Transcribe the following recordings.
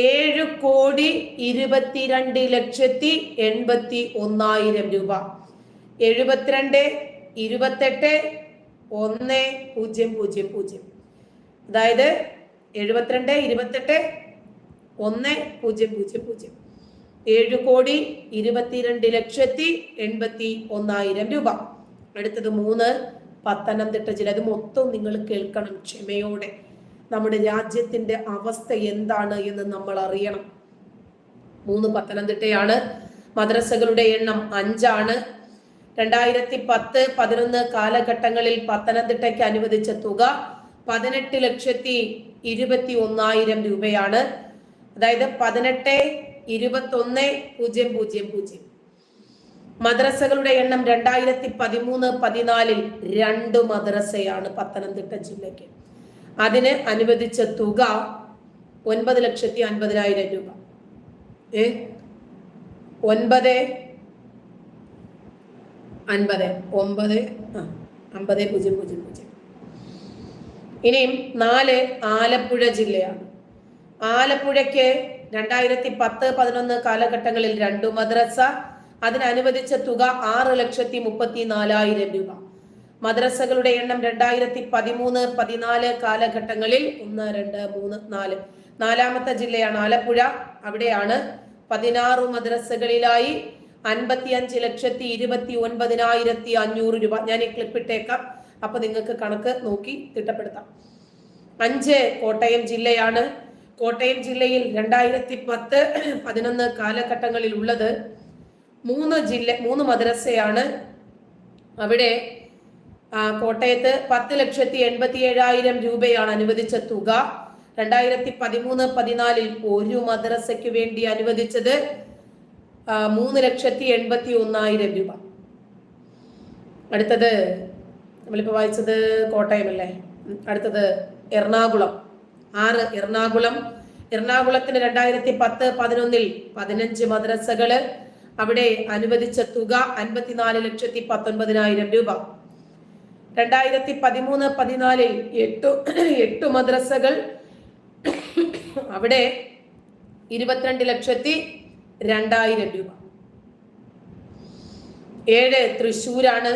ഏഴ് കോടി ഇരുപത്തിരണ്ട് ലക്ഷത്തി എൺപത്തി ഒന്നായിരം രൂപ. എഴുപത്തിരണ്ട് ഇരുപത്തെട്ട് ഒന്ന് പൂജ്യം പൂജ്യം പൂജ്യം. അതായത് എഴുപത്തിരണ്ട് ഇരുപത്തെട്ട് ഒന്ന് പൂജ്യം പൂജ്യം പൂജ്യം. ഏഴ് കോടി ഇരുപത്തിരണ്ട് ലക്ഷത്തി എൺപത്തി ഒന്നായിരം രൂപ. അടുത്തത് മൂന്ന് പത്തനംതിട്ട ജില്ല. അത് മൊത്തം നിങ്ങൾ കേൾക്കണം ക്ഷമയോടെ. നമ്മുടെ രാജ്യത്തിന്റെ അവസ്ഥ എന്താണ് എന്ന് നമ്മൾ അറിയണം. മൂന്ന് പത്തനംതിട്ടയാണ്. മദ്രസകളുടെ എണ്ണം അഞ്ചാണ്. രണ്ടായിരത്തി പത്ത് പതിനൊന്ന് കാലഘട്ടങ്ങളിൽ പത്തനംതിട്ടയ്ക്ക് അനുവദിച്ച തുക പതിനെട്ട് ലക്ഷത്തി ഇരുപത്തി ഒന്നായിരം രൂപയാണ്. അതായത് പതിനെട്ട് ഇരുപത്തൊന്ന് പൂജ്യം പൂജ്യം പൂജ്യം. മദ്രസകളുടെ എണ്ണം രണ്ടായിരത്തി പതിമൂന്ന് പതിനാലിൽ രണ്ട് മദ്രസയാണ് പത്തനംതിട്ട ജില്ലയ്ക്ക്. അതിന് അനുവദിച്ച തുക ഒൻപത് ലക്ഷത്തി അൻപതിനായിരം രൂപ. ഏ? ഒൻപത് അൻപത്. ഒമ്പത് ആ അമ്പത് പൂജ്യം പൂജ്യം പൂജ്യം. ഇനിയും നാല് ആലപ്പുഴ ജില്ലയാണ്. ആലപ്പുഴയ്ക്ക് രണ്ടായിരത്തി പത്ത് പതിനൊന്ന് കാലഘട്ടങ്ങളിൽ രണ്ടു മദ്രസ. അതിനനുവദിച്ച തുക ആറ് ലക്ഷത്തി മുപ്പത്തി നാലായിരം രൂപ. മദ്രസകളുടെ എണ്ണം രണ്ടായിരത്തി പതിമൂന്ന് പതിനാല് കാലഘട്ടങ്ങളിൽ ഒന്ന് രണ്ട് മൂന്ന് നാല്. നാലാമത്തെ ജില്ലയാണ് ആലപ്പുഴ. അവിടെയാണ് പതിനാറ് മദ്രസകളിലായി അൻപത്തി അഞ്ച് ലക്ഷത്തി ഇരുപത്തി ഒൻപതിനായിരത്തി അഞ്ഞൂറ് രൂപ. ഞാൻ ഈ ക്ലിപ്പ് ഇട്ടേക്കാം. അപ്പൊ നിങ്ങൾക്ക് കണക്ക് നോക്കി തിട്ടപ്പെടുത്താം. അഞ്ച് കോട്ടയം ജില്ലയാണ്. കോട്ടയം ജില്ലയിൽ രണ്ടായിരത്തി പത്ത് പതിനൊന്ന് കാലഘട്ടങ്ങളിൽ ഉള്ളത് മൂന്ന് ജില്ല മൂന്ന് മദ്രസയാണ്. അവിടെ കോട്ടയത്ത് പത്ത് ലക്ഷത്തി എൺപത്തി ഏഴായിരം രൂപയാണ് അനുവദിച്ച തുക. രണ്ടായിരത്തി പതിമൂന്ന് പതിനാലിൽ ഒരു മദ്രസയ്ക്ക് വേണ്ടി അനുവദിച്ചത് മൂന്ന് ലക്ഷത്തി എൺപത്തി ഒന്നായിരം രൂപ. അടുത്തത് നമ്മളിപ്പോൾ വായിച്ചത് കോട്ടയം അല്ലേ അടുത്തത് എറണാകുളം. ആറ് എറണാകുളം. എറണാകുളത്തിന് രണ്ടായിരത്തി പത്ത് പതിനൊന്നിൽ പതിനഞ്ച് മദ്രസകൾ. അവിടെ അനുവദിച്ച തുക അൻപത്തിനാല് ലക്ഷത്തി പത്തൊൻപതിനായിരം രൂപ. രണ്ടായിരത്തി പതിമൂന്ന് പതിനാലിൽ എട്ടു എട്ടു മദ്രസകൾ. അവിടെ ഇരുപത്തിരണ്ട് ലക്ഷത്തി രണ്ടായിരം രൂപ. ഏഴ് തൃശ്ശൂരാണ്.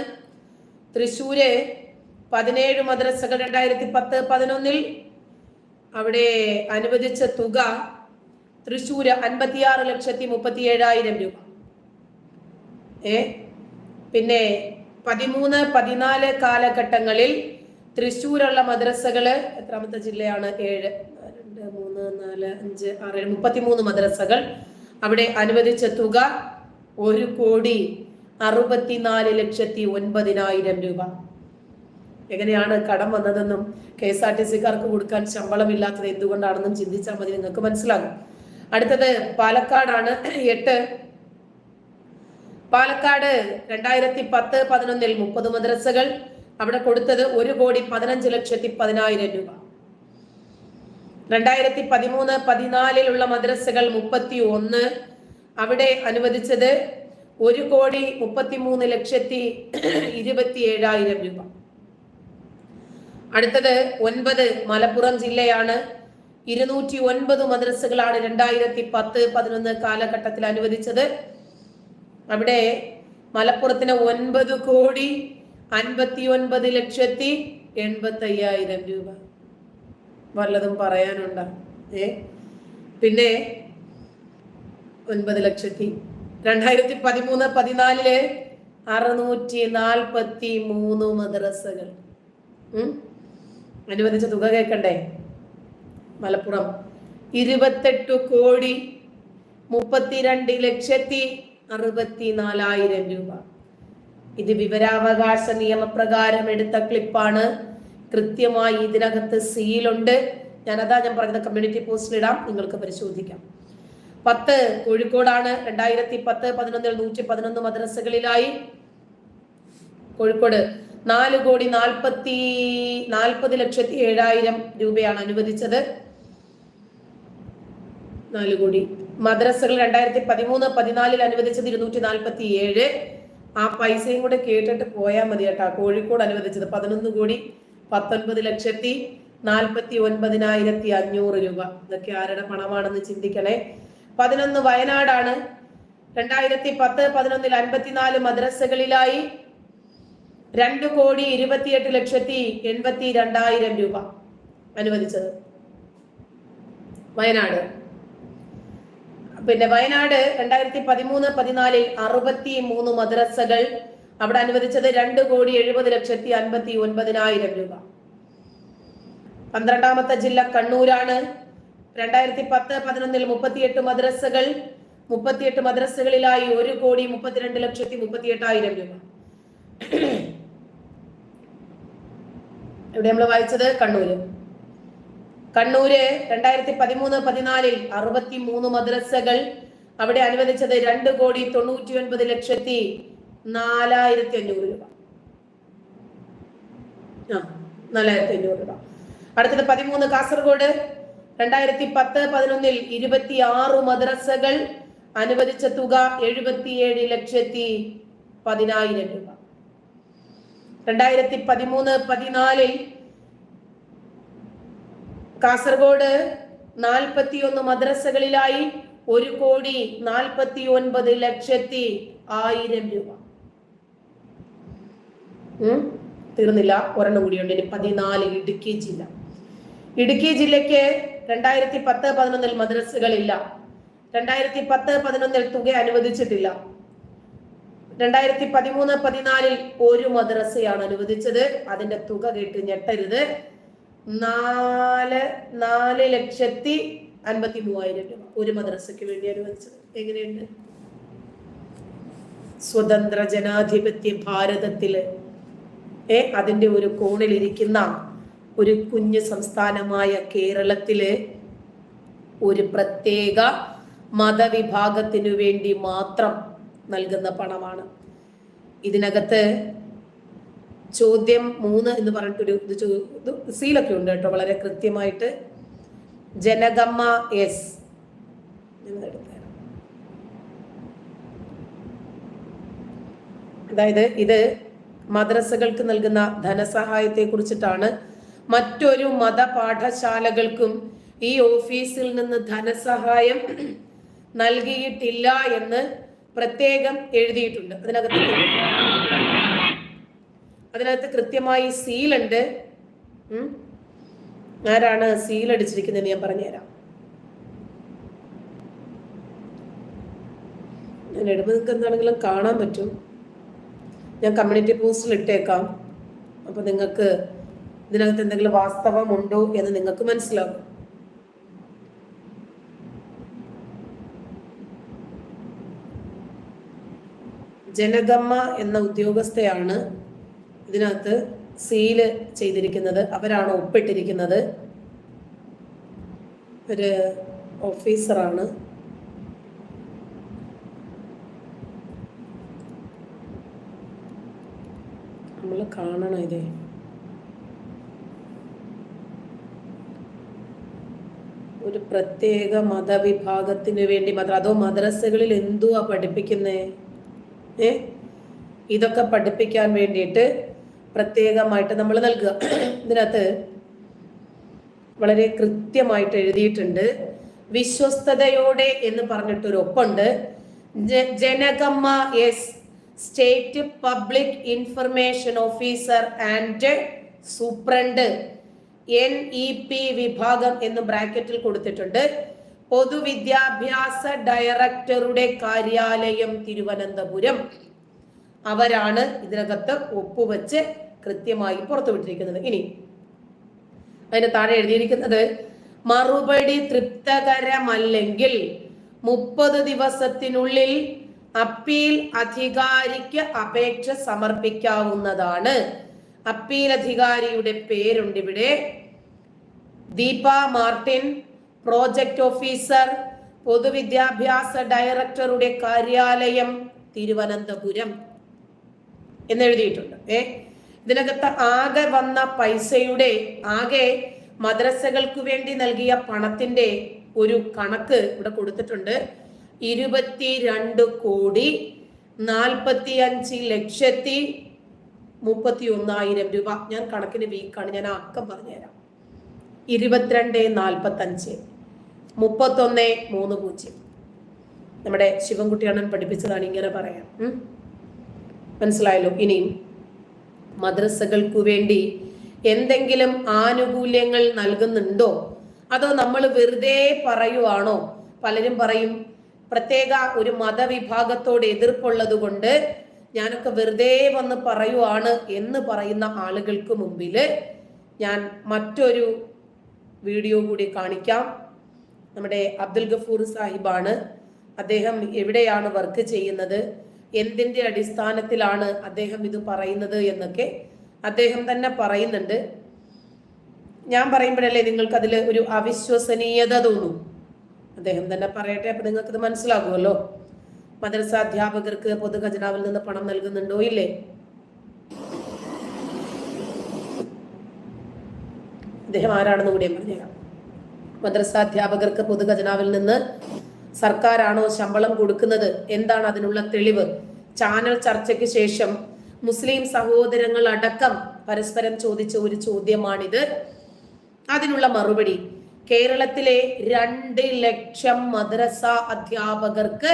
തൃശ്ശൂര് പതിനേഴ് മദ്രസകൾ രണ്ടായിരത്തി പത്ത് പതിനൊന്നിൽ അവിടെ അനുവദിച്ച തുക തൃശ്ശൂര് അൻപത്തിയാറ് ലക്ഷത്തി മുപ്പത്തി ഏഴായിരം രൂപ. ഏ? പിന്നെ പതിമൂന്ന് പതിനാല് കാലഘട്ടങ്ങളിൽ തൃശ്ശൂരുള്ള മദ്രസകൾ എത്രാമത്തെ ജില്ലയാണ്? ഏഴ് രണ്ട് മൂന്ന് നാല് അഞ്ച് ആറ് ഏഴ് മുപ്പത്തിമൂന്ന് മദ്രസകൾ അവിടെ അനുവദിച്ച തുക ഒരു കോടി അറുപത്തിനാല് ലക്ഷത്തി ഒൻപതിനായിരം രൂപ. എങ്ങനെയാണ് കടം വന്നതെന്നും കെ എസ് ആർ ടി സിക്കാർക്ക് കൊടുക്കാൻ ശമ്പളമില്ലാത്തത് എന്തുകൊണ്ടാണെന്നും ചിന്തിച്ചാൽ മതി നിങ്ങൾക്ക് മനസ്സിലാകും. അടുത്തത് പാലക്കാടാണ്. എട്ട് പാലക്കാട് രണ്ടായിരത്തി പത്ത് പതിനൊന്നിൽ മുപ്പത് മദ്രസകൾ അവിടെ കൊടുത്തത് ഒരു കോടി പതിനഞ്ച് ലക്ഷത്തി പതിനായിരം രൂപ. രണ്ടായിരത്തി പതിമൂന്ന് പതിനാലിലുള്ള മദ്രസകൾ മുപ്പത്തി ഒന്ന് അവിടെ അനുവദിച്ചത് ഒരു കോടി മുപ്പത്തി മൂന്ന് ലക്ഷത്തി ഇരുപത്തി ഏഴായിരം രൂപ. അടുത്തത് ഒൻപത് മലപ്പുറം ജില്ലയാണ്. ഇരുന്നൂറ്റി ഒൻപത് മദ്രസകളാണ് രണ്ടായിരത്തി പത്ത് പതിനൊന്ന് കാലഘട്ടത്തിൽ അനുവദിച്ചത്. അവിടെ മലപ്പുറത്തിന് ഒൻപത് കോടി അൻപത്തി ഒൻപത് ലക്ഷത്തി എൺപത്തി അയ്യായിരം രൂപ. വല്ലതും പറയാനുണ്ടോ? ഏ? പിന്നെ ഒൻപത് ലക്ഷത്തി. രണ്ടായിരത്തി പതിമൂന്ന് പതിനാലിൽ അറുന്നൂറ്റി നാൽപ്പത്തി മൂന്ന് മദ്രസകൾ? അനുവദിച്ച തുക കേൾക്കണ്ടേ? മലപ്പുറം. ഇരുപത്തെട്ട് കോടി മുപ്പത്തിരണ്ട് ലക്ഷത്തി അറുപത്തി നാലായിരം രൂപ. ഇത് വിവരാവകാശ നിയമപ്രകാരം എടുത്ത ക്ലിപ്പാണ്. കൃത്യമായി ഇതിനകത്ത് സീലുണ്ട്. ഞാനതാ ഞാൻ പറഞ്ഞത് കമ്മ്യൂണിറ്റി പോസ്റ്റിൽ ഇടാം നിങ്ങൾക്ക് പരിശോധിക്കാം. പത്ത് കോഴിക്കോടാണ്. രണ്ടായിരത്തി പത്ത് പതിനൊന്നിൽ നൂറ്റി പതിനൊന്ന് മദ്രസകളിലായി. കോഴിക്കോട് നാല് കോടി നാൽപ്പത്തി നാൽപ്പത് ലക്ഷത്തി ഏഴായിരം രൂപയാണ് അനുവദിച്ചത്. നാല് കോടി മദ്രസകൾ രണ്ടായിരത്തി പതിമൂന്ന് പതിനാലിൽ അനുവദിച്ചത് ഇരുന്നൂറ്റി നാൽപ്പത്തി ഏഴ് ആ പൈസയും കൂടെ കേട്ടിട്ട് പോയാൽ മതി കേട്ടാ. കോഴിക്കോട് അനുവദിച്ചത് പതിനൊന്ന് കോടി പത്തൊൻപത് ലക്ഷത്തി നാൽപ്പത്തി ഒൻപതിനായിരത്തി അഞ്ഞൂറ് രൂപ. ഇതൊക്കെ ആരുടെ പണമാണെന്ന് ചിന്തിക്കണേ. പതിനൊന്ന് വയനാടാണ്. രണ്ടായിരത്തി പത്ത് പതിനൊന്നിൽ അൻപത്തിനാല് മദ്രസകളിലായി രണ്ട് കോടി ഇരുപത്തിയെട്ട് ലക്ഷത്തി എൺപത്തി രണ്ടായിരം രൂപ അനുവദിച്ചത്. വയനാട്. പിന്നെ വയനാട് രണ്ടായിരത്തി പതിമൂന്ന് പതിനാലിൽ അറുപത്തി മൂന്ന് മദ്രസകൾ. അവിടെ അനുവദിച്ചത് രണ്ട് കോടി എഴുപത് ലക്ഷത്തി അൻപത്തി ഒൻപതിനായിരം രൂപ. പന്ത്രണ്ടാമത്തെ ജില്ല കണ്ണൂരാണ്. രണ്ടായിരത്തി പത്ത് പതിനൊന്നിൽ മുപ്പത്തിയെട്ട് മദ്രസകൾ. മുപ്പത്തിയെട്ട് മദ്രസകളിലായി ഒരു കോടി മുപ്പത്തിരണ്ട് ലക്ഷത്തി മുപ്പത്തി എട്ടായിരം രൂപ. ഇവിടെ നമ്മൾ വായിച്ചത് കണ്ണൂര്. കണ്ണൂര് രണ്ടായിരത്തി പതിമൂന്ന് പതിനാലിൽ അറുപത്തി മൂന്ന് മദ്രസകൾ. അവിടെ അനുവദിച്ചത് രണ്ട് കോടി തൊണ്ണൂറ്റി ഒൻപത് ലക്ഷത്തി നാലായിരത്തി അഞ്ഞൂറ് രൂപ. നാലായിരത്തി അഞ്ഞൂറ് രൂപ. അടുത്തത് പതിമൂന്ന് കാസർഗോഡ്. രണ്ടായിരത്തി പത്ത് പതിനൊന്നിൽ ഇരുപത്തി ആറ് മദ്രസകൾ. അനുവദിച്ച തുക എഴുപത്തിയേഴ് ലക്ഷത്തി പതിനായിരം രൂപ. രണ്ടായിരത്തി പതിമൂന്ന് പതിനാലിൽ കാസർഗോഡ് നാൽപ്പത്തിയൊന്ന് മദ്രസകളിലായി ഒരു കോടി നാൽപ്പത്തി ഒൻപത് ലക്ഷത്തി ആയിരം രൂപ? തീർന്നില്ല. ഒരെണ്ണം കൂടിയുണ്ട്. ഇനി പതിനാല് ഇടുക്കി ജില്ല. ഇടുക്കി ജില്ലയ്ക്ക് രണ്ടായിരത്തി പത്ത് പതിനൊന്നിൽ മദ്രസകളില്ല. രണ്ടായിരത്തി പത്ത് പതിനൊന്നിൽ തുക അനുവദിച്ചിട്ടില്ല. രണ്ടായിരത്തി പതിമൂന്ന് പതിനാലിൽ ഒരു മദ്രസയാണ് അനുവദിച്ചത്. അതിന്റെ തുക കേട്ട് ഞെട്ടരുത്. നാല് നാല് ലക്ഷത്തി അൻപത്തി മൂവായിരം രൂപ ഒരു മദ്രസയ്ക്ക് വേണ്ടി അനുവദിച്ചത്. എങ്ങനെയുണ്ട്? സ്വതന്ത്ര ജനാധിപത്യ ഭാരതത്തിൽ ഏ അതിന്റെ ഒരു കോണിലിരിക്കുന്ന ഒരു കുഞ്ഞു സംസ്ഥാനമായ കേരളത്തിൽ ഒരു പ്രത്യേക മതവിഭാഗത്തിനു വേണ്ടി മാത്രം നൽകുന്ന പണമാണ്. ഇതിനകത്ത് ചോദ്യം മൂന്ന് എന്ന് പറഞ്ഞിട്ടൊരു ഇത് സീലൊക്കെ ഉണ്ട് കേട്ടോ വളരെ കൃത്യമായിട്ട്. ജനഗമ്മ എസ്. അതായത് ഇത് മദ്രസകൾക്ക് നൽകുന്ന ധനസഹായത്തെ കുറിച്ചിട്ടാണ് മറ്റൊരു മതപാഠശാലകൾക്കും ഈ ഓഫീസിൽ നിന്ന് ധനസഹായം നൽകിയിട്ടില്ല എന്ന് പ്രത്യേകം എഴുതിയിട്ടുണ്ട്. അതിനകത്ത് അതിനകത്ത് കൃത്യമായി സീലുണ്ട് ആരാണ് സീൽ അടിച്ചിരിക്കുന്നത് ഞാൻ പറഞ്ഞുതരാം. ഞാൻ ഇടുമ്പോൾ നിങ്ങൾക്ക് എന്താണെങ്കിലും കാണാൻ പറ്റും. ഞാൻ കമ്മ്യൂണിറ്റി പോസ്റ്റിൽ ഇട്ടേക്കാം. അപ്പൊ നിങ്ങൾക്ക് ഇതിനകത്ത് എന്തെങ്കിലും വാസ്തവം ഉണ്ടോ എന്ന് നിങ്ങൾക്ക് മനസ്സിലാകും. ജനഗമ്മ എന്ന ഉദ്യോഗസ്ഥയാണ് ഇതിനകത്ത് സീൽ ചെയ്തിരിക്കുന്നത് അവരാണ് ഒപ്പിട്ടിരിക്കുന്നത്. ഒരു ഓഫീസറാണ്. നമ്മൾ കാണണം ഇതേ. ഒരു പ്രത്യേക മതവിഭാഗത്തിന് വേണ്ടി മാത്രം അതോ മദ്രസകളിൽ എന്തുവാ പഠിപ്പിക്കുന്നേ? ഏ? ഇതൊക്കെ പഠിപ്പിക്കാൻ വേണ്ടിയിട്ട് പ്രത്യേകമായിട്ട് നമ്മൾ നൽകുക. ഇതിനകത്ത് വളരെ കൃത്യമായിട്ട് എഴുതിയിട്ടുണ്ട്. വിശ്വസ്തയോടെ എന്ന് പറഞ്ഞിട്ടൊരു ഒപ്പുണ്ട്. Janakamma S state public information officer and superintendent N E P വിഭാഗം എന്ന് ബ്രാക്കറ്റിൽ കൊടുത്തിട്ടുണ്ട്. പൊതുവിദ്യാഭ്യാസ ഡയറക്ടറുടെ കാര്യാലയം തിരുവനന്തപുരം. അവരാണ് ഇതിനകത്ത് ഒപ്പുവെച്ച് കൃത്യമായി പുറത്തു പുറത്തുവിട്ടിരിക്കുന്നത്. ഇനി അതിന്റെ താഴെ എഴുതിയിരിക്കുന്നത് മറുപടി തൃപ്തകരമല്ലെങ്കിൽ മുപ്പത് ദിവസത്തിനുള്ളിൽ അപ്പീൽ അധികാരിക്ക് അപേക്ഷ സമർപ്പിക്കാവുന്നതാണ്. അപ്പീൽ അധികാരിയുടെ പേരുണ്ട് ഇവിടെ. ദീപ മാർട്ടിൻ പ്രോജക്ട് ഓഫീസർ പൊതുവിദ്യാഭ്യാസ ഡയറക്ടറുടെ കാര്യാലയം തിരുവനന്തപുരം എന്നെഴുതിയിട്ടുണ്ട് ഏ ഇതിനകത്ത് ആകെ വന്ന പൈസയുടെ ആകെ മദ്രസകൾക്ക് വേണ്ടി നൽകിയ പണത്തിന്റെ ഒരു കണക്ക് ഇവിടെ കൊടുത്തിട്ടുണ്ട്. ഇരുപത്തിരണ്ട് കോടി നാൽപ്പത്തി അഞ്ച് ലക്ഷത്തി മുപ്പത്തി ഒന്നായിരം രൂപ. ഞാൻ കണക്കിന് വീക്കാണ്. ഞാൻ അക്കം പറഞ്ഞുതരാം. ഇരുപത്തിരണ്ട് നാൽപ്പത്തഞ്ച് മുപ്പത്തൊന്ന് മൂന്ന് പൂജ്യം. നമ്മുടെ ശിവൻകുട്ടിയാണ് പഠിപ്പിച്ചതാണ് ഇങ്ങനെ പറയാം? മനസ്സിലായല്ലോ? ഇനിയും മദ്രസകൾക്കു വേണ്ടി എന്തെങ്കിലും ആനുകൂല്യങ്ങൾ നൽകുന്നുണ്ടോ? അതോ നമ്മൾ വെറുതെ പറയുവാണോ? പലരും പറയും പ്രത്യേക ഒരു മതവിഭാഗത്തോട് എതിർപ്പുള്ളത് കൊണ്ട് ഞാനൊക്കെ വെറുതെ വന്ന് പറയുവാണ് എന്ന് പറയുന്ന ആളുകൾക്ക് മുമ്പിൽ ഞാൻ മറ്റൊരു വീഡിയോ കൂടി കാണിക്കാം. നമ്മുടെ അബ്ദുൽ ഗഫൂർ സാഹിബാണ്. അദ്ദേഹം എവിടെയാണ് വർക്ക് ചെയ്യുന്നത്? എന്തിന്റെ അടിസ്ഥാനത്തിലാണ് അദ്ദേഹം ഇത് പറയുന്നത് എന്നൊക്കെ അദ്ദേഹം തന്നെ പറയുന്നുണ്ട്. ഞാൻ പറയുമ്പോഴല്ലേ നിങ്ങൾക്ക് അതിൽ ഒരു അവിശ്വസനീയത തോന്നും. അദ്ദേഹം തന്നെ പറയട്ടെ അപ്പൊ നിങ്ങൾക്ക് ഇത് മനസ്സിലാകുമല്ലോ. മദ്രസ അധ്യാപകർക്ക് പൊതുഖജനാവിൽ നിന്ന് പണം നൽകുന്നുണ്ടോ ഇല്ലേ? അദ്ദേഹം ആരാണെന്ന് കൂടി പറഞ്ഞുതരാം. മദ്രസ അധ്യാപകർക്ക് പൊതുഖജനാവിൽ നിന്ന് സർക്കാരാണോ ശമ്പളം കൊടുക്കുന്നത്? എന്താണ് അതിനുള്ള തെളിവ്? ചാനൽ ചർച്ചയ്ക്ക് ശേഷം മുസ്ലിം സഹോദരങ്ങൾ അടക്കം പരസ്പരം ചോദിച്ച ഒരു ചോദ്യമാണിത്. അതിനുള്ള മറുപടി കേരളത്തിലെ രണ്ട് ലക്ഷം മദ്രസ അധ്യാപകർക്ക്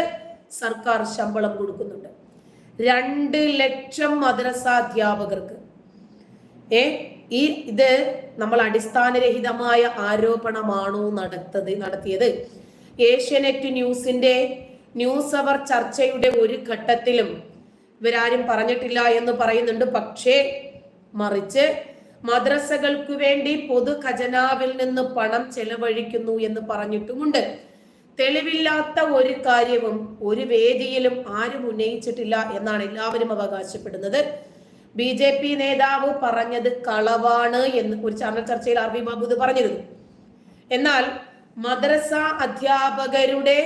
സർക്കാർ ശമ്പളം കൊടുക്കുന്നുണ്ട്. രണ്ട് ലക്ഷം മദ്രസ അധ്യാപകർക്ക്. ഏ ഈ ഇത് നമ്മൾ അടിസ്ഥാനരഹിതമായ ആരോപണമാണോ നടത്തത് നടത്തിയത്? ഏഷ്യാനെറ്റ് ന്യൂസിന്റെ ന്യൂസ് അവർ ചർച്ചയുടെ ഒരു ഘട്ടത്തിലും ഇവരാരും പറഞ്ഞിട്ടില്ല എന്ന് പറയുന്നുണ്ട്. പക്ഷേ മറിച്ച് മദ്രസകൾക്ക് വേണ്ടി പൊതു ഖജനാവിൽ നിന്ന് പണം ചെലവഴിക്കുന്നു എന്ന് പറഞ്ഞിട്ടുമുണ്ട്. തെളിവില്ലാത്ത ഒരു കാര്യവും ഒരു വേദിയിലും ആരും ഉന്നയിച്ചിട്ടില്ല എന്നാണ് എല്ലാവരും അവകാശപ്പെടുന്നത്. ബി ജെ പി നേതാവ് പറഞ്ഞത് കളവാണ് എന്ന് ഒരു ചർച്ചയിൽ ആർ ബാബു ഇത് പറഞ്ഞിരുന്നു. എന്നാൽ മദ്രസ അധ്യാപകരുടെ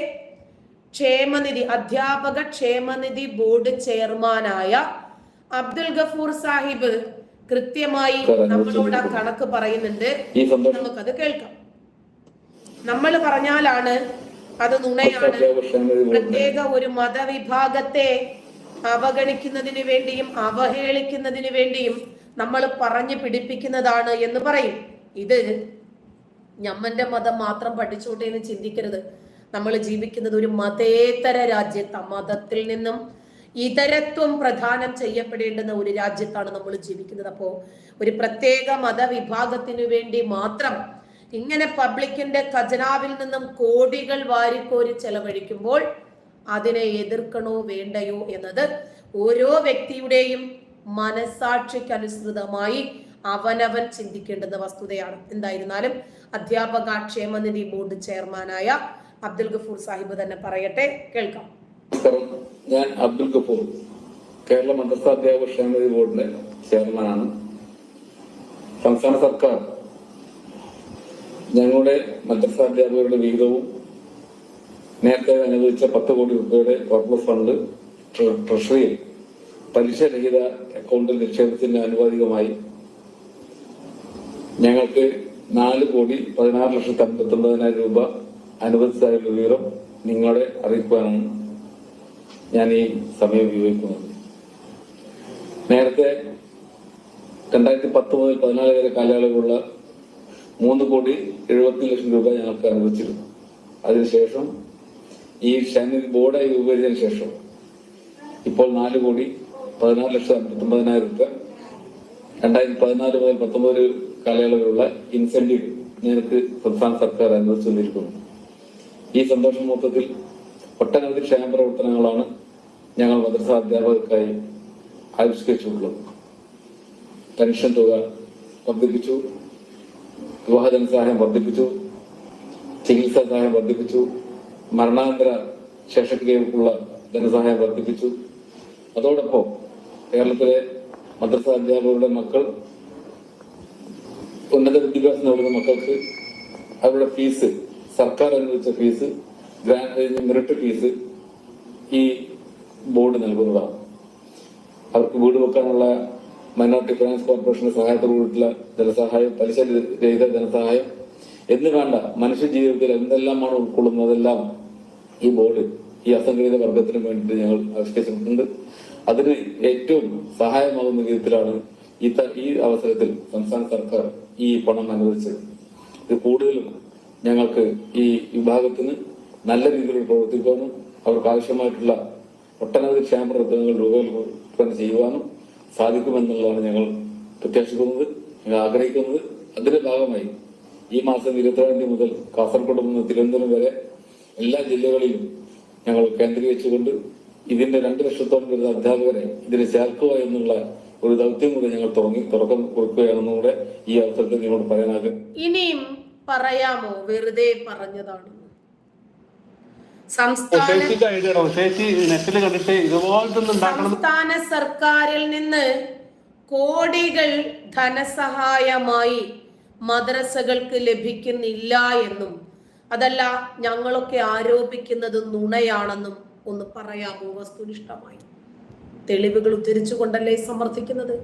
ക്ഷേമനിധി അധ്യാപക ക്ഷേമനിധി ബോർഡ് ചെയർമാനായ അബ്ദുൽ ഗഫൂർ സാഹിബ് കൃത്യമായി നമ്മളോട് ആ കണക്ക് പറയുന്നുണ്ട്. നമുക്കത് കേൾക്കാം. നമ്മൾ പറഞ്ഞാലാണ് അത് നുണയാണ്. പ്രത്യേക ഒരു മതവിഭാഗത്തെ അവഗണിക്കുന്നതിന് വേണ്ടിയും അവഹേളിക്കുന്നതിന് വേണ്ടിയും നമ്മൾ പറഞ്ഞു പിടിപ്പിക്കുന്നതാണ് എന്ന് പറയും. ഇത് ഞമ്മന്റെ മതം മാത്രം പഠിച്ചോട്ടെ എന്ന് ചിന്തിക്കരുത്. നമ്മൾ ജീവിക്കുന്നത് ഒരു മതേതര രാജ്യത്ത്. മതത്തിൽ നിന്നും ഇതരത്വം പ്രധാനം ചെയ്യപ്പെടേണ്ടുന്ന ഒരു രാജ്യത്താണ് നമ്മൾ ജീവിക്കുന്നത്. അപ്പോ ഒരു പ്രത്യേക മതവിഭാഗത്തിനു വേണ്ടി മാത്രം ഇങ്ങനെ പബ്ലിക്കിന്റെ ഖജനാവിൽ നിന്നും കോടികൾ വാരിക്കോരി ചെലവഴിക്കുമ്പോൾ അതിനെ എതിർക്കണോ വേണ്ടയോ എന്നത് ഓരോ വ്യക്തിയുടെയും മനസാക്ഷിക്ക് അനുസൃതമായി അവനവൻ ചിന്തിക്കേണ്ടുന്ന വസ്തുതയാണ്. എന്തായിരുന്നാലും അധ്യാപക ക്ഷേമനിധി ബോർഡ് ചെയർമാനായ അബ്ദുൽ ഗഫൂർ സാഹിബ് തന്നെ പറയട്ടെ കേൾക്കാം. ഞാൻ അബ്ദുൽ ഗഫൂർ കേരള മദ്രസ അധ്യാപക ക്ഷേമനിധി ബോർഡിന്റെ ചെയർമാനാണ്. സംസ്ഥാന സർക്കാർ ഞങ്ങളുടെ മദ്രസ അധ്യാപകരുടെ വിഹിതവും നേരത്തെ അനുവദിച്ച പത്ത് കോടി രൂപയുടെ കോർപ്പസ് ഫണ്ട് ട്ര- ട്രഷറിയിൽ പലിശരഹിത അക്കൗണ്ടിൽ നിക്ഷേപത്തിന് ആനുപാതികമായി ഞങ്ങൾക്ക് നാല് കോടി പതിനാറ് ലക്ഷത്തി അമ്പത്തി ഒമ്പതിനായിരം രൂപ അനുവദിച്ചതായ വിവരം നിങ്ങളെ അറിയിക്കുവാനാണ് ഞാൻ ഈ സമയം ഉപയോഗിക്കുന്നത്. നേരത്തെ രണ്ടായിരത്തി പത്ത് മുതൽ പതിനാല് വരെ കാലയളവിലുള്ള മൂന്ന് കോടി എഴുപത്തി ലക്ഷം രൂപ ഞങ്ങൾക്ക് അനുവദിച്ചിരുന്നു. അതിനുശേഷം ഈ ക്ഷേമനിധി ബോർഡായി രൂപീകരിച്ചതിന് ശേഷം ഇപ്പോൾ നാല് കോടി പതിനാറ് ലക്ഷം അമ്പത്തൊമ്പതിനായിരം രൂപ. രണ്ടായിരത്തി പതിനാല് മുതൽ പത്തൊമ്പത് കാലയളവിലുള്ള ഇൻസെന്റീവ് ഞങ്ങൾക്ക് സംസ്ഥാന സർക്കാർ അനുവദിച്ചു തന്നിരിക്കുന്നു ഈ സന്തോഷം മൊത്തത്തിൽ ഒട്ടനവധി ക്ഷേമ പ്രവർത്തനങ്ങളാണ് ഞങ്ങൾ മദ്രസ അധ്യാപകർക്കായി ആവിഷ്കരിച്ചിട്ടുള്ളത്. പെൻഷൻ തുക വർദ്ധിപ്പിച്ചു വിവാഹജന സഹായം വർദ്ധിപ്പിച്ചു ചികിത്സാ സഹായം വർദ്ധിപ്പിച്ചു മരണാനന്തര ശേഷക്രിയക്കുള്ള ധനസഹായം വർദ്ധിപ്പിച്ചു. അതോടൊപ്പം കേരളത്തിലെ മദ്രസ അധ്യാപകരുടെ മക്കൾ ഉന്നത വിദ്യാഭ്യാസം നേടുന്ന മക്കൾക്ക് അവരുടെ ഫീസ് സർക്കാർ അനുവദിച്ച ഫീസ് മെറിറ്റ് ഫീസ് ഈ ബോർഡ് നൽകുന്നതാണ്. അവർക്ക് വീട് വെക്കാനുള്ള മൈനോറിറ്റി ഫിനാൻസ് കോർപ്പറേഷന്റെ സഹായത്തോടുകൂടിയിട്ടുള്ള ധനസഹായം പലിശ രഹിത ധനസഹായം എന്ന് വേണ്ട. മനുഷ്യ ജീവിതത്തിൽ എന്തെല്ലാമാണ് ഉൾക്കൊള്ളുന്നതെല്ലാം ഈ ബോർഡ് ഈ അസംഘടിത വർഗത്തിന് വേണ്ടിയിട്ട് ഞങ്ങൾ ആവിഷ്കരിച്ചിട്ടുണ്ട്. അതിന് ഏറ്റവും സഹായമാകുന്ന വിധത്തിലാണ് ഈ അവസരത്തിൽ സംസ്ഥാന സർക്കാർ ഈ പണം അനുവദിച്ചത്. ഇത് കൂടുതലും ഞങ്ങൾക്ക് ഈ വിഭാഗത്തിന് നല്ല രീതിയിൽ പ്രവർത്തിക്കുവാനും അവർക്ക് ആവശ്യമായിട്ടുള്ള ഒട്ടനവധി ക്ഷേമ പ്രവർത്തനങ്ങൾ രൂപകൽപ്പന ചെയ്യുവാനും സാധിക്കുമെന്നുള്ളതാണ് ഞങ്ങൾ പ്രത്യാശിക്കുന്നത് ഞങ്ങൾ ആഗ്രഹിക്കുന്നത്. അതിന്റെ ഭാഗമായി ഈ മാസം ഇരുപത്തിരണ്ടാം തീയതി മുതൽ കാസർഗോഡ് മുതൽ തിരുവനന്തപുരം വരെ എല്ലാ ജില്ലകളിലും ഞങ്ങൾ കേന്ദ്രീകരിച്ചുകൊണ്ട് ഇതിന്റെ രണ്ട് ലക്ഷത്തോളം വരുന്ന അധ്യാപകരെ ഇതിന് ചേർക്കുക എന്നുള്ള ഒരു ദൗത്യം കൂടി ഞങ്ങൾ തുടങ്ങി തുറക്കം കുറിക്കുകയാണെന്നും കൂടെ ഈ അവസരത്തിൽ നിങ്ങളോട് പറയാനാകും. ഇനിയും പറയാമോ? വെറുതെ പറഞ്ഞതാണ്. സംസ്ഥാന സർക്കാരിൽ നിന്ന് കോടികൾ ധനസഹായമായി മദ്രസകൾക്ക് ലഭിക്കുന്നില്ല എന്നും അതല്ല ഞങ്ങളൊക്കെ ആരോപിക്കുന്നത് നുണയാണെന്നും ഒന്ന് പറയാമോ? വസ്തുനിഷ്ഠമായി. തെളിവുകൾ ഉദ്ധരിച്ചുകൊണ്ടല്ലേ സമർത്ഥിക്കുന്നത്?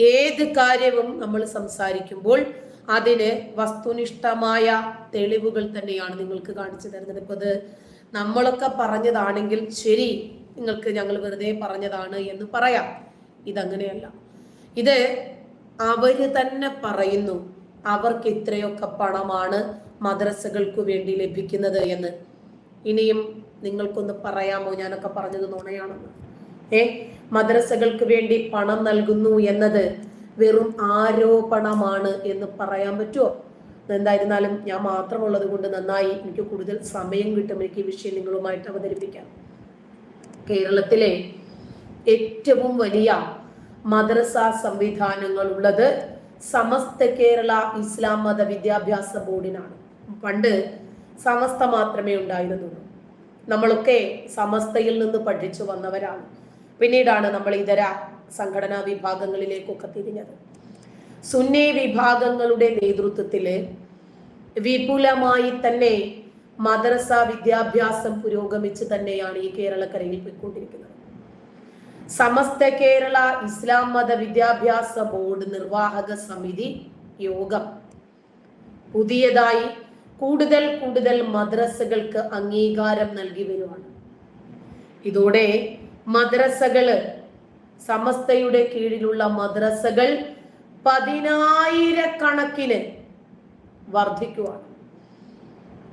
ഏത് കാര്യവും നമ്മൾ സംസാരിക്കുമ്പോൾ അതിന് വസ്തുനിഷ്ഠമായ തെളിവുകൾ തന്നെയാണ് നിങ്ങൾക്ക് കാണിച്ചു തരുന്നത്. ഇപ്പൊ അത് നമ്മളൊക്കെ പറഞ്ഞതാണെങ്കിൽ ശരി നിങ്ങൾക്ക് ഞങ്ങൾ വെറുതെ പറഞ്ഞതാണ് എന്ന് പറയാം. ഇതങ്ങനെയല്ല. ഇത് അവർ തന്നെ പറയുന്നു അവർക്ക് ഇത്രയൊക്കെ പണമാണ് മദ്രസകൾക്ക് വേണ്ടി ലഭിക്കുന്നത് എന്ന്. ഇനിയും നിങ്ങൾക്കൊന്ന് പറയാമോ? ഞാനൊക്കെ പറഞ്ഞത് നുണയാണെന്ന്. ഏ മദ്രസകൾക്ക് വേണ്ടി പണം നൽകുന്നു എന്നത് വെറും ആരോപണമാണ് എന്ന് പറയാൻ പറ്റുമോ? എന്തായിരുന്നാലും ഞാൻ മാത്രമുള്ളത് കൊണ്ട് നന്നായി എനിക്ക് കൂടുതൽ സമയം കിട്ടും. എനിക്ക് ഈ വിഷയം നിങ്ങളുമായിട്ട് അവതരിപ്പിക്കാം. കേരളത്തിലെ ഏറ്റവും വലിയ മദ്രസ സംവിധാനങ്ങൾ ഉള്ളത് സമസ്ത കേരള ഇസ്ലാം മത വിദ്യാഭ്യാസ ബോർഡിനാണ്. പണ്ട് സമസ്ത മാത്രമേ ഉണ്ടായിരുന്നുള്ളൂ. നമ്മളൊക്കെ സമസ്തയിൽ നിന്ന് പഠിച്ചു വന്നവരാണ്. പിന്നീടാണ് നമ്മൾ ഇതര സംഘടനാ വിഭാഗങ്ങളിലേക്കൊക്കെ തിരിഞ്ഞത്. സുന്നി വിഭാഗങ്ങളുടെ നേതൃത്വത്തിൽ വിപുലമായി തന്നെ മദ്രസ വിദ്യാഭ്യാസം പുരോഗമിച്ച് തന്നെയാണ് ഈ കേരളക്കരയിൽ പോയിക്കൊണ്ടിരിക്കുന്നത്. സമസ്ത കേരള ഇസ്ലാം മത വിദ്യാഭ്യാസ ബോർഡ് നിർവാഹക സമിതി യോഗം പുതിയതായി കൂടുതൽ കൂടുതൽ മദ്രസകൾക്ക് അംഗീകാരം നൽകി വരുവാണ്. ഇതോടെ മദ്രസകൾ സമസ്തയുടെ കീഴിലുള്ള മദ്രസകൾ പതിനായിരക്കണക്കിന് വർദ്ധിക്കുവാണ്.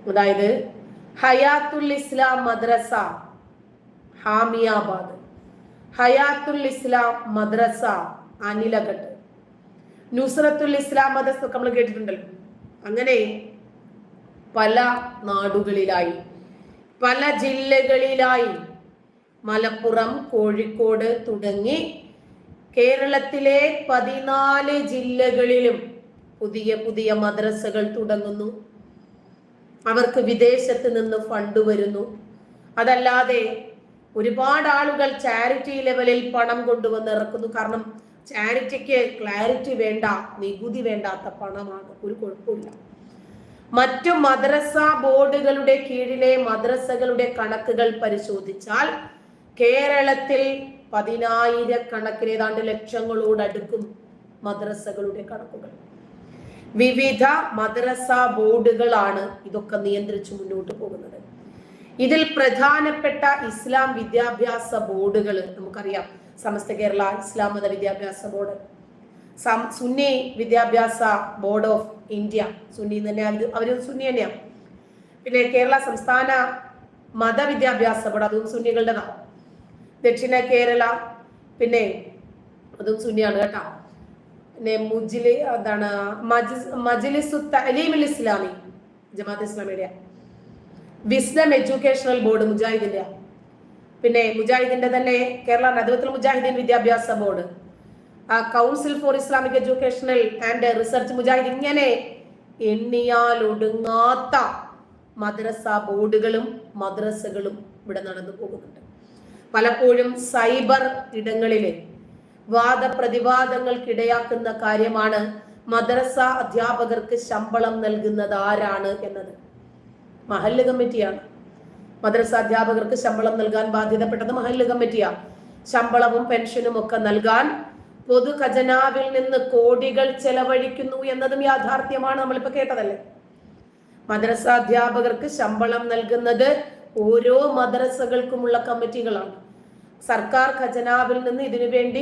അതായത് ഹയാത്തുൽ ഇസ്ലാം മദ്രസ ഹാമിയാബാദ്. ഹയാത്തുൽ ഇസ്ലാം മദ്രസ അനിലഘട്ട്. നുസ്രത്തുൽ ഇസ്ലാം മദ്രസ നമ്മൾ കേട്ടിട്ടുണ്ടല്ലോ. അങ്ങനെ പല നാടുകളിലായി പല ജില്ലകളിലായി മലപ്പുറം കോഴിക്കോട് തുടങ്ങി കേരളത്തിലെ പതിനാല് ജില്ലകളിലും പുതിയ പുതിയ മദ്രസകൾ തുടങ്ങുന്നു. അവർക്ക് വിദേശത്ത് നിന്ന് ഫണ്ട് വരുന്നു. അതല്ലാതെ ഒരുപാട് ആളുകൾ ചാരിറ്റി ലെവലിൽ പണം കൊണ്ടുവന്ന് ഇറക്കുന്നു. കാരണം ചാരിറ്റിക്ക് ക്ലാരിറ്റി വേണ്ട നികുതി വേണ്ടാത്ത പണമാണ്. ഒരു കുഴപ്പമില്ല മറ്റു മദ്രസ ബോർഡുകളുടെ കീഴിലെ മദ്രസകളുടെ കണക്കുകൾ പരിശോധിച്ചാൽ കേരളത്തിൽ പതിനായിരക്കണക്കിന് ഏതാണ്ട് ലക്ഷങ്ങളോടടുക്കും മദ്രസകളുടെ കണക്കുകൾ. വിവിധ മദ്രസ ബോർഡുകളാണ് ഇതൊക്കെ നിയന്ത്രിച്ചു മുന്നോട്ട് പോകുന്നത്. ഇതിൽ പ്രധാനപ്പെട്ട ഇസ്ലാം വിദ്യാഭ്യാസ ബോർഡുകൾ നമുക്കറിയാം. സമസ്ത കേരള ഇസ്ലാം മത വിദ്യാഭ്യാസ ബോർഡ് സുന്നി വിദ്യാഭ്യാസ ബോർഡ് ഓഫ് ഇന്ത്യ സുന്നി തന്നെ അവർ അവർ സുന്നി തന്നെയാണ് പിന്നെ കേരള സംസ്ഥാന മതവിദ്യാഭ്യാസ ബോർഡ് അതും സുന്നികളുടേതാണ്. ദക്ഷിണ കേരള പിന്നെ അതും സുന്നിയാണ് കേട്ടോ. പിന്നെ മുജിലി മജിസ് മജിലിസു തലീമുൽ ഇസ്ലാമി ജമാഅത്ത് ഇസ്ലാമിയുടെ. വിസ്ഡം എഡ്യൂക്കേഷണൽ ബോർഡ് മുജാഹിദിന്റെ. പിന്നെ മുജാഹിദിന്റെ തന്നെ കേരള നദവത്തുൽ മുജാഹിദീൻ വിദ്യാഭ്യാസ ബോർഡ്. ആ council for Islamic educational and research Mujahid ഇങ്ങനെ എണ്ണിയാൽ ഒടുങ്ങാത്ത മദ്രസ ബോർഡുകളും മദ്രസകളും ഇവിടെ നടന്നു പോകുന്നുണ്ട്. പലപ്പോഴും സൈബർ ഇടങ്ങളിലെ വാദപ്രതിവാദങ്ങൾക്കിടയാക്കുന്ന കാര്യമാണ് മദ്രസ അധ്യാപകർക്ക് ശമ്പളം നൽകുന്നത് ആരാണ് എന്നത്. മഹല്ല് കമ്മിറ്റിയാണ്. മദ്രസ അധ്യാപകർക്ക് ശമ്പളം നൽകാൻ ബാധ്യതപ്പെട്ടത് മഹല്ല് കമ്മിറ്റിയാണ് ശമ്പളവും പെൻഷനും ഒക്കെ നൽകാൻ പൊതു ഖജനാവിൽ നിന്ന് കോടികൾ ചെലവഴിക്കുന്നു എന്നതും യാഥാർത്ഥ്യമാണ് നമ്മളിപ്പോ കേട്ടതല്ലേ? മദ്രസ അധ്യാപകർക്ക് ശമ്പളം നൽകുന്നത് ഓരോ മദ്രസകൾക്കുമുള്ള കമ്മിറ്റികളാണ്. സർക്കാർ ഖജനാവിൽ നിന്ന് ഇതിനു വേണ്ടി